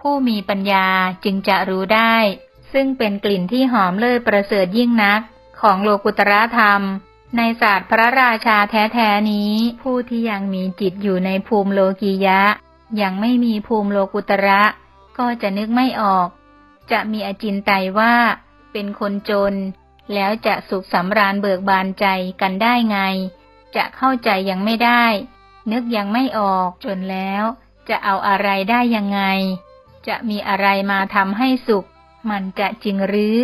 ผู้มีปัญญาจึงจะรู้ได้ ซึ่งเป็นกลิ่นที่หอมเลิศประเสริฐยิ่งนัก ของโลกุตระธรรม ในศาสตร์พระราชาแท้ๆนี้ ผู้ที่ยังมีจิตอยู่ในภูมิโลกียะ ยังไม่มีภูมิโลกุตระ ก็จะนึกไม่ออก จะมีอจินไตยว่า เป็นคนจน แล้วจะสุขสำราญเบิกบานใจกันได้ไง จะเข้าใจยังไม่ได้ นึกยังไม่ออกจนแล้วจะเอาอะไรได้ยังไง จะมีอะไรมาทำให้สุข มันจะจริงหรือ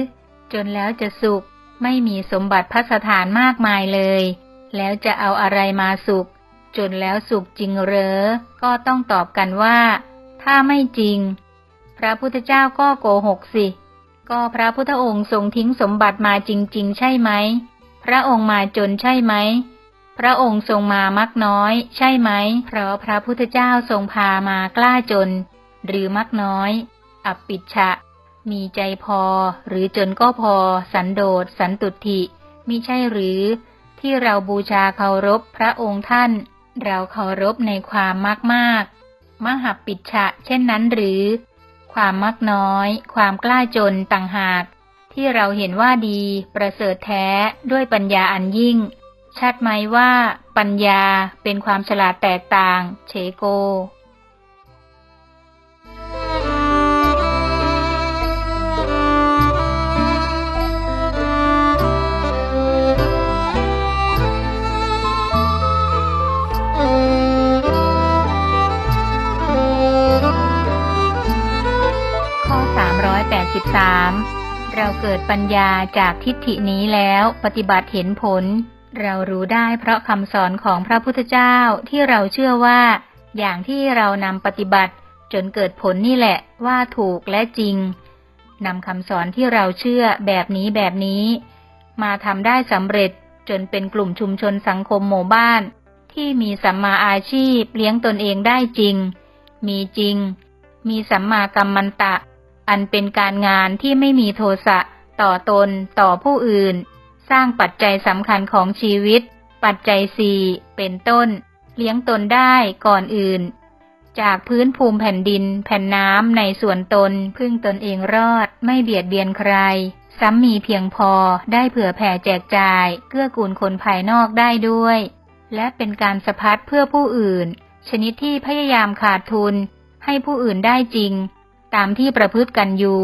จนแล้วจะสุข ไม่มีสมบัติพัสถานมากมายเลย แล้วจะเอาอะไรมาสุข จนแล้วสุขจริงเหรอ ก็ต้องตอบกันว่า ถ้าไม่จริง พระพุทธเจ้าก็โกหกสิ ก็พระพุทธองค์ทรงทิ้งสมบัติมาจริง ๆ ใช่ไหม พระองค์มาจนใช่ไหมพระองค์ทรงมามักน้อย ใช่ไหม เพราะพระพุทธเจ้าทรงพามากล้าจน หรือมักน้อย อับปิชะ มีใจพอ หรือจนก็พอ สันโดษ สันตุถิมิใช่หรือ ที่เราบูชาเคารพพระองค์ท่าน เราเคารพในความมากมากๆมหับปิชะ เช่นนั้นหรือ ความมักน้อย ความกล้าจนต่างหาก ที่เราเห็นว่าดี ประเสริฐแท้ด้วยปัญญาอันยิ่งชัดไหมว่า ปัญญาเป็นความฉลาดแตกต่าง เฉโก 383เราเกิดปัญญาจากทิฏฐินี้แล้วปฏิบัติเห็นผล เรารู้ได้เพราะคำสอนของพระพุทธเจ้าที่เราเชื่อว่า อย่างที่เรานำปฏิบัติ จนเกิดผลนี่แหละว่าถูกและจริงนำคำสอนที่เราเชื่อแบบนี้แบบนี้ มาทำได้สำเร็จจนเป็นกลุ่มชุมชนสังคมหมู่บ้าน ที่มีสัมมาอาชีพเลี้ยงตนเองได้จริง มีจริง มีสัมมากัมมันตะ อันเป็นการงานที่ไม่มีโทสะต่อตนต่อผู้อื่น สร้างปัจจัยสำคัญของชีวิต ปัจจัยสี่เป็นต้น เลี้ยงตนได้ก่อนอื่น จากพื้นภูมิแผ่นดิน แผ่นน้ำในส่วนตน พึ่งตนเองรอด ไม่เบียดเบียนใคร ซ้ำมีเพียงพอได้เผื่อแผ่แจกจ่าย เกื้อกูลคนภายนอกได้ด้วย และเป็นการสะพัดเพื่อผู้อื่น ชนิดที่พยายามขาดทุน ให้ผู้อื่นได้จริง ตามที่ประพฤติกันอยู่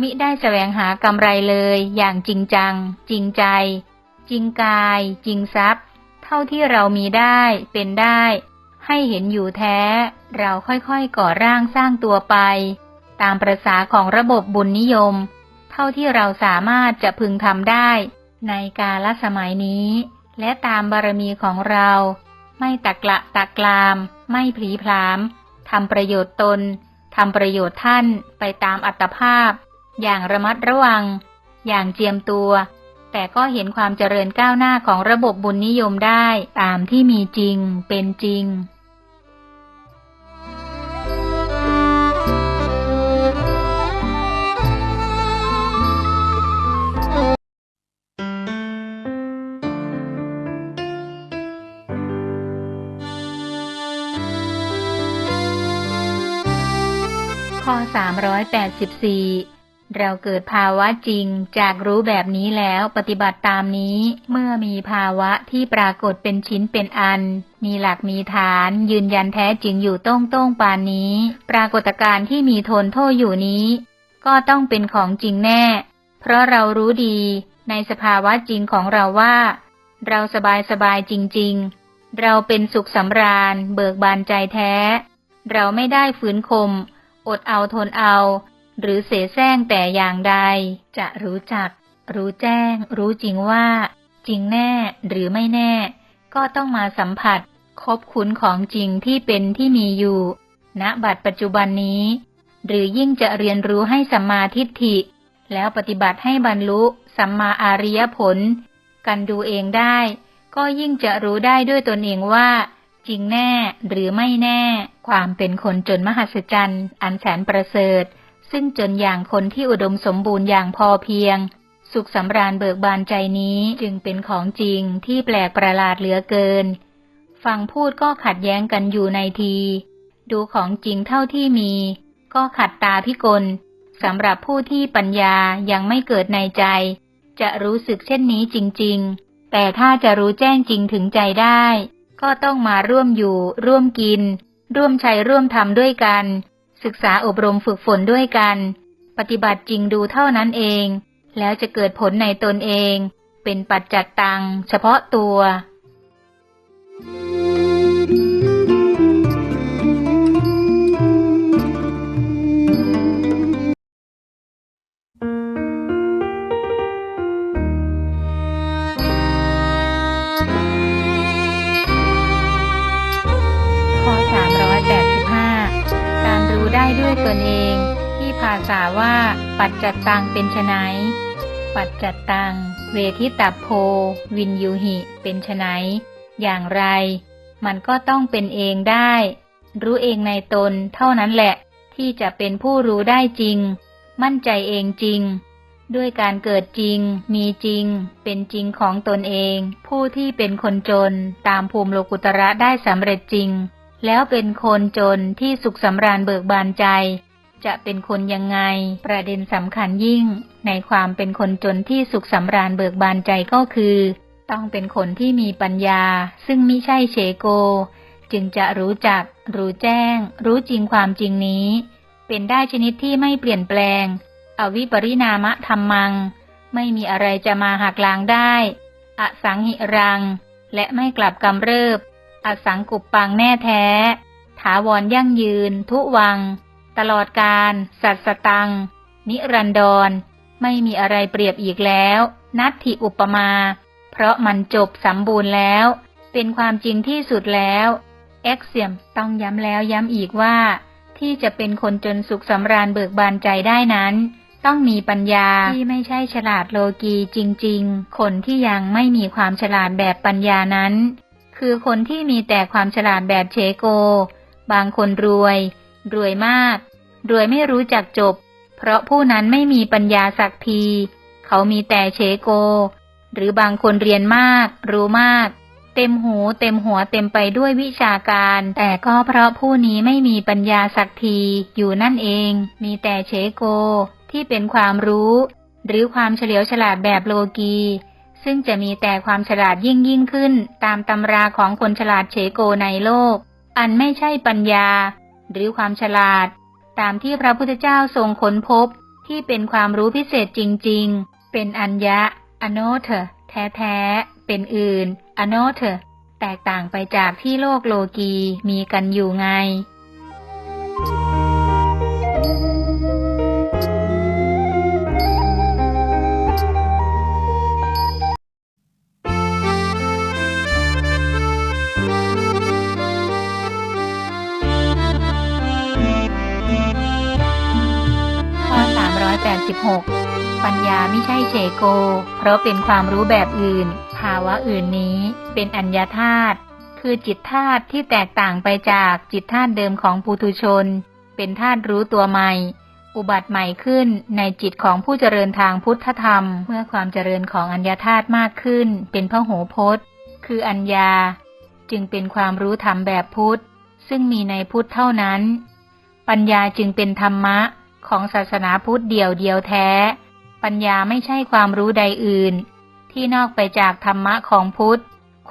มิได้แสวงหากำไรเลย อย่างจริงจัง จริงใจ จริงกาย จริงทรัพย์ เท่าที่เรามีได้เป็นได้ ให้เห็นอยู่แท้ เราค่อยๆก่อร่างสร้างตัวไป ตามประษาของระบบบุญนิยม เท่าที่เราสามารถจะพึงทำได้ ในกาลสมัยนี้ และตามบารมีของเรา ไม่ตักละตักลาม ไม่ผลีพรามทำประโยชน์ตน ทำประโยชน์ท่านไปตามอัตภาพ อย่างระมัดระวัง อย่างเจียมตัว แต่ก็เห็นความเจริญก้าวหน้าของระบบบุญนิยมได้ตามที่มีจริงเป็นจริง ข้อ 384 เราเกิดภาวะจริงจากรู้แบบนี้แล้วปฏิบัติตามนี้ เมื่อมีภาวะที่ปรากฏเป็นชิ้นเป็นอัน มีหลักมีฐานยืนยันแท้จริงอยู่ต้งต้งปานนี้ ปรากฏการณ์ที่มีโทนโทษอยู่นี้ ก็ต้องเป็นของจริงแน่ เพราะเรารู้ดีในสภาวะจริงของเราว่า เราสบายสบายจริง ๆ เราเป็นสุขสำราญ เบิกบานใจแท้ เราไม่ได้ฝืนคม อดเอาทนเอา หรือเสแสร้งแต่อย่างใด จะรู้จัก รู้แจ้ง รู้จริงว่า จริงแน่หรือไม่แน่ ก็ต้องมาสัมผัส คบคุ้นของจริงที่เป็นที่มีอยู่ณบัดปัจจุบันนี้ หรือยิ่งจะเรียนรู้ให้สัมมาทิฏฐิ แล้วปฏิบัติให้บรรลุสัมมาอาริยผล กันดูเองได้ ก็ยิ่งจะรู้ได้ด้วยตนเองว่า จริงแน่ หรือไม่แน่ ความเป็นคนจนมหัศจรรย์อันแสนประเสริฐ ซึ่งจนอย่างคนที่อุดมสมบูรณ์อย่างพอเพียง สุขสำราญเบิกบานใจนี้จึงเป็นของจริงที่แปลกประหลาดเหลือเกิน ฟังพูดก็ขัดแย้งกันอยู่ในที ดูของจริงเท่าที่มี ก็ขัดตาพิกลสำหรับผู้ที่ปัญญายังไม่เกิดในใจ จะรู้สึกเช่นนี้จริง ๆ แต่ถ้าจะรู้แจ้งจริงถึงใจได้ ก็ต้องมาร่วมอยู่ ร่วมกิน ร่วมใช้ร่วมทำด้วยกัน ศึกษาอบรมฝึกฝนด้วยกัน ปฏิบัติจริงดูเท่านั้นเอง แล้วจะเกิดผลในตนเอง เป็นปัจจัตตัง เฉพาะตัวข้อ ได้ด้วยตนเอง ที่ภาษาว่า ปัจจัตตังเป็นไฉนปัจจัตตัง เวทิตัพโพ วินยูหิ เป็นไฉนอย่างไร มันก็ต้องเป็นเองได้ รู้เองในตนเท่านั้นแหละ ที่จะเป็นผู้รู้ได้จริง มั่นใจเองจริง ด้วยการเกิดจริง มีจริง เป็นจริงของตนเอง ผู้ที่เป็นคนจนตามภูมิโลกุตระได้สำเร็จจริง แล้วเป็นคนจนที่สุขสำราญเบิกบานใจ จะเป็นคนยังไง ประเด็นสำคัญยิ่ง ในความเป็นคนจนที่สุขสำราญเบิกบานใจก็คือ ต้องเป็นคนที่มีปัญญา ซึ่งไมิใช่เฉโก จึงจะรู้จัก รู้แจ้ง รู้จริงความจริงนี้ เป็นได้ชนิดที่ไม่เปลี่ยนแปลง อวิปริณามะธรรมัง ไม่มีอะไรจะมาหักล้างได้ อสังหิรัง และไม่กลับกำเริบ อสังกุปปังแน่แท้ ถาวรยั่งยืน ทุวัง ตลอดการ สัตสตัง นิรันดร ไม่มีอะไรเปรียบอีกแล้ว นัตถิอุปมา เพราะมันจบสมบูรณ์แล้ว เป็นความจริงที่สุดแล้วเอ็กเซียมต้องย้ำแล้วย้ำอีกว่า ที่จะเป็นคนจนสุขสำราญเบิกบานใจได้นั้น ต้องมีปัญญาที่ไม่ใช่ฉลาดโลกีจริง ๆ คนที่ยังไม่มีความฉลาดแบบปัญญานั้น คือคนที่มีแต่ความฉลาดแบบเชโก บางคนรวย รวยมาก รวยไม่รู้จักจบ เพราะผู้นั้นไม่มีปัญญาสักที เขามีแต่เชโก หรือบางคนเรียนมาก รู้มาก เต็มหูเต็มหัวเต็มไปด้วยวิชาการ แต่ก็เพราะผู้นี้ไม่มีปัญญาสักทีอยู่นั่นเอง มีแต่เชโก ที่เป็นความรู้ หรือความเฉลียวฉลาดแบบโลกี ซึ่งจะมีแต่ความฉลาดยิ่งยิ่งขึ้นตามตำราของคนฉลาดเฉโกในโลก อันไม่ใช่ปัญญา หรือความฉลาด ตามที่พระพุทธเจ้าทรงค้นพบที่เป็นความรู้พิเศษจริง ๆ เป็นอัญญะ อโนเถแท้ๆ เป็นอื่น อโนเถแตกต่างไปจากที่โลกโลกีมีกันอยู่ไง เฉโก เพราะเป็นความรู้แบบอื่น ภาวะอื่นนี้ เป็นอัญญาธาตุ คือจิตธาตุที่แตกต่างไปจากจิตธาตุเดิมของปุถุชน เป็นธาตุรู้ตัวใหม่ อุบัติใหม่ขึ้นในจิตของผู้เจริญทางพุทธธรรม เมื่อความเจริญของอัญญาธาตุมากขึ้น เป็นพหูพจน์ คืออัญญา จึงเป็นความรู้ธรรมแบบพุทธ ซึ่งมีในพุทธเท่านั้น ปัญญาจึงเป็นธรรมะของศาสนาพุทธเดี่ยวเดียวแท้ ปัญญาไม่ใช่ความรู้ใดอื่น ที่นอกไปจากธรรมะของพุทธ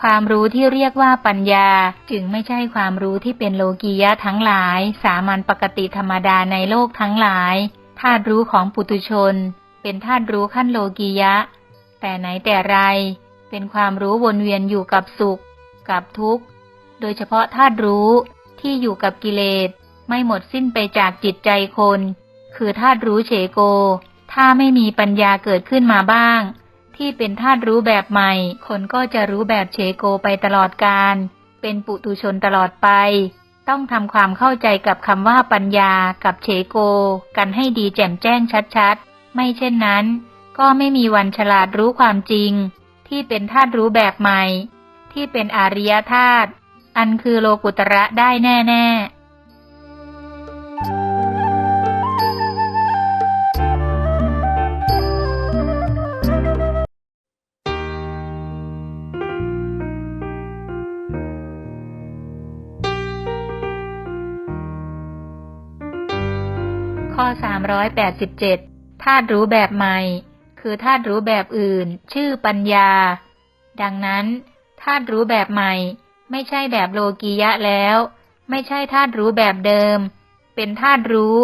ความรู้ที่เรียกว่าปัญญาจึงไม่ใช่ความรู้ที่เป็นโลกียะทั้งหลาย สามัญปกติธรรมดาในโลกทั้งหลายธาตุรู้ของปุตุชน เป็นธาตุรู้ขั้นโลกียะ แต่ไหนแต่ไร เป็นความรู้วนเวียนอยู่กับสุข กับทุกข์ โดยเฉพาะธาตุรู้ที่อยู่กับกิเลสไม่หมดสิ้นไปจากจิตใจคน คือธาตุรู้เฉโก ถ้าไม่มีปัญญาเกิดขึ้นมาบ้าง ที่เป็นธาตุรู้แบบใหม่ คนก็จะรู้แบบเฉโกไปตลอดการ เป็นปุตุชนตลอดไป ต้องทำความเข้าใจกับคำว่าปัญญากับเฉโก กันให้ดีแจ่มแจ้งชัดๆ ไม่เช่นนั้น ก็ไม่มีวันฉลาดรู้ความจริง ที่เป็นธาตุรู้แบบใหม่ ที่เป็นอาริยธาตุอันคือโลกุตระได้แน่ ๆ 387ธาตุรู้แบบใหม่ คือธาตุรู้แบบอื่น ชื่อปัญญา ดังนั้นธาตุรู้แบบใหม่ ไม่ใช่แบบโลกียะแล้ว ไม่ใช่ธาตุรู้แบบเดิม เป็นธาตุรู้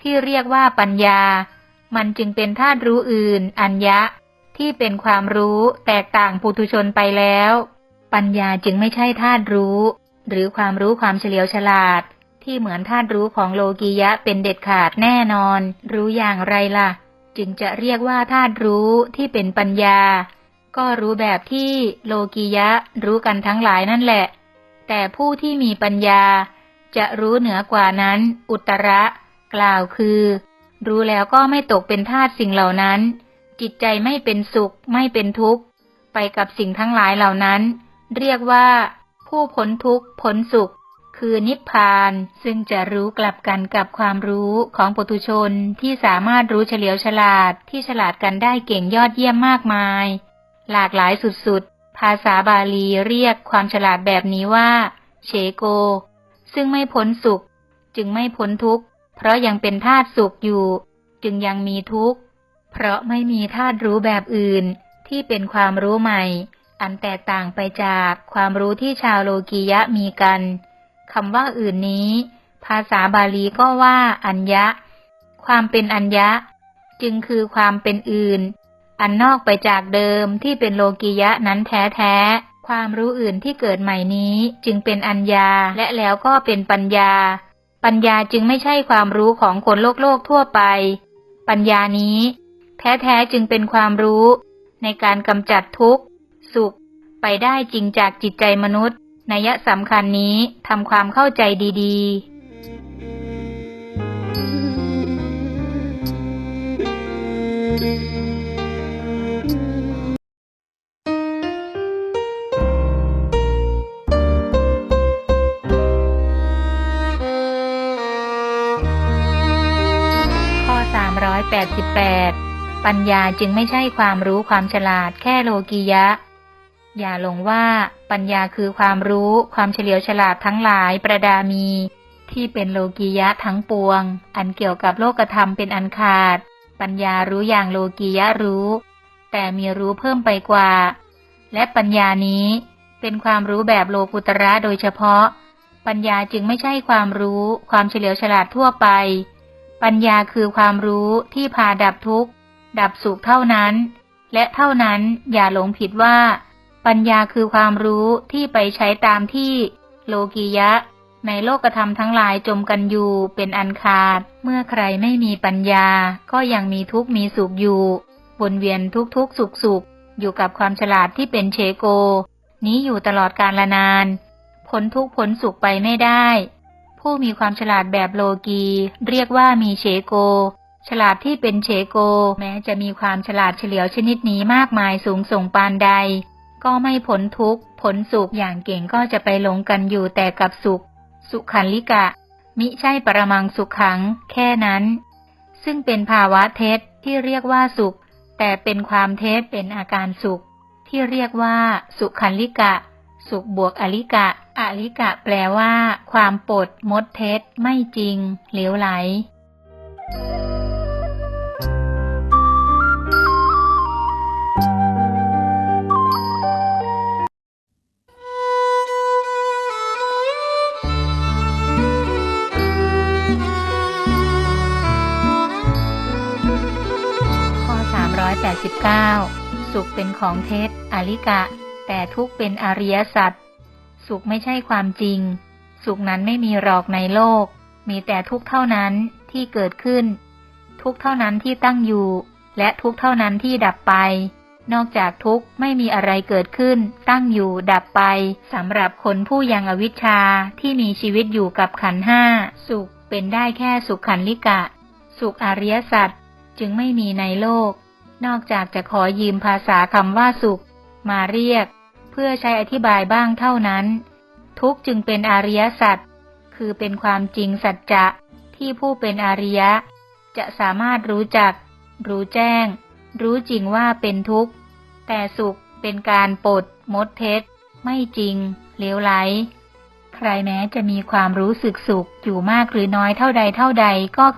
ที่เรียกว่าปัญญา มันจึงเป็นธาตุรู้อื่น อัญญะ ที่เป็นความรู้แตกต่างปุถุชนไปแล้ว ปัญญาจึงไม่ใช่ธาตุรู้ หรือความรู้ความเฉลียวฉลาด ที่เหมือนธาตุรู้ของโลกียะเป็นเด็ดขาดแน่นอน รู้อย่างไรล่ะ จึงจะเรียกว่าธาตุรู้ที่เป็นปัญญา ก็รู้แบบที่โลกียะรู้กันทั้งหลายนั่นแหละ แต่ผู้ที่มีปัญญา จะรู้เหนือกว่านั้น อุตระ กล่าวคือ รู้แล้วก็ไม่ตกเป็นทาสสิ่งเหล่านั้น จิตใจไม่เป็นสุข ไม่เป็นทุกข์ ไปกับสิ่งทั้งหลายเหล่านั้น เรียกว่าผู้พ้นทุกข์พ้นสุข คือนิพพาน ซึ่งจะรู้กลับกันกับความรู้ของปุถุชนที่สามารถรู้เฉลียวฉลาดที่ฉลาดกันได้เก่งยอดเยี่ยมมากมาย หลากหลายสุดๆ ภาษาบาลีเรียกความฉลาดแบบนี้ว่าเชโก ซึ่งไม่พ้นสุข จึงไม่พ้นทุกข์ เพราะยังเป็นธาตุสุขอยู่ จึงยังมีทุกข์ เพราะไม่มีธาตุรู้แบบอื่น ที่เป็นความรู้ใหม่ อันแตกต่างไปจากความรู้ที่ชาวโลกียะมีกัน คำว่าอื่นนี้ ภาษาบาลีก็ว่า อัญญะ ความเป็นอัญญะ จึงคือความเป็นอื่น อันนอกไปจากเดิมที่เป็นโลกียะนั้นแท้แท้ความรู้อื่นที่เกิดใหม่นี้จึงเป็นอัญญา และแล้วก็เป็นปัญญา ปัญญาจึงไม่ใช่ความรู้ของคนโลกโลกทั่วไป ปัญญานี้ แท้แท้จึงเป็นความรู้ ในการกำจัดทุกข์ สุข ไปได้จริงจากจิตใจมนุษย์ นัยสำคัญนี้ทำความเข้าใจดีๆข้อ388 ปัญญาจึงไม่ใช่ความรู้ความฉลาดแค่โลกียะ อย่าหลงว่า ปัญญาคือความรู้ ความเฉลียวฉลาดทั้งหลายประดามี ที่เป็นโลกียะทั้งปวง อันเกี่ยวกับโลกธรรมเป็นอันขาด ปัญญารู้อย่างโลกียะรู้ แต่มีรู้เพิ่มไปกว่า และปัญญานี้เป็นความรู้แบบโลกุตระโดยเฉพาะ ปัญญาจึงไม่ใช่ความรู้ ความเฉลียวฉลาดทั่วไป ปัญญาคือความรู้ที่พาดับทุกข์ ดับสุขเท่านั้น และเท่านั้นอย่าหลงผิดว่า ปัญญาคือความรู้ที่ไปใช้ตามที่โลกียะ ในโลกธรรมทั้งหลายจมกันอยู่เป็นอันขาด เมื่อใครไม่มีปัญญา ก็ยังมีทุกข์มีสุขอยู่วนเวียนทุกทุกสุขสุขอยู่กับความฉลาดที่เป็นเชโก นี้อยู่ตลอดกาลนานพ้นทุกพ้นสุขไปไม่ได้ ผู้มีความฉลาดแบบโลกี เรียกว่ามีเชโก ฉลาดที่เป็นเชโก แม้จะมีความฉลาดเฉลียวชนิดนี้มากมายสูงส่งปานใด ก็ไม่พ้นทุกข์พ้นสุขอย่างเก่งก็จะไปหลงกันอยู่แต่กับสุข สุขันลิกะ มิใช่ปรมังสุขขัง แค่นั้น ซึ่งเป็นภาวะเท็จที่เรียกว่าสุข แต่เป็นความเท็จเป็นอาการสุข ที่เรียกว่า สุขันลิกะ สุขบวกอลิกะอลิกะแปลว่า ความปดมดเท็จไม่จริง เหลวไหล 389 สุขเป็นของเท็จ อลิกะ แต่ทุกเป็นอริยสัจสุขไม่ใช่ความจริง สุขนั้นไม่มีหรอกในโลก มีแต่ทุกเท่านั้นที่เกิดขึ้น ทุกเท่านั้นที่ตั้งอยู่ และทุกเท่านั้นที่ดับไป นอกจากทุกไม่มีอะไรเกิดขึ้น ตั้งอยู่ดับไปสำหรับคนผู้ยังอวิชชาที่มีชีวิตอยู่กับขันห้าสุขเป็นได้แค่สุขขันลิกะ สุขอริยสัจจึงไม่มีในโลก นอกจากจะขอยืมภาษาคำว่าสุข มาเรียก เพื่อใช้อธิบายบ้างเท่านั้น ทุกจึงเป็นอริยสัจคือเป็นความจริงสัจจะที่ผู้เป็นอริยะ จะสามารถรู้จัก รู้แจ้ง รู้จริงว่าเป็นทุกข์ แต่สุขเป็นการปลดมดเท็จ ไม่จริงเลวไหล ใครแม้จะมีความรู้สึกสุขอยู่มากหรือน้อยเท่าใดเท่าใดก็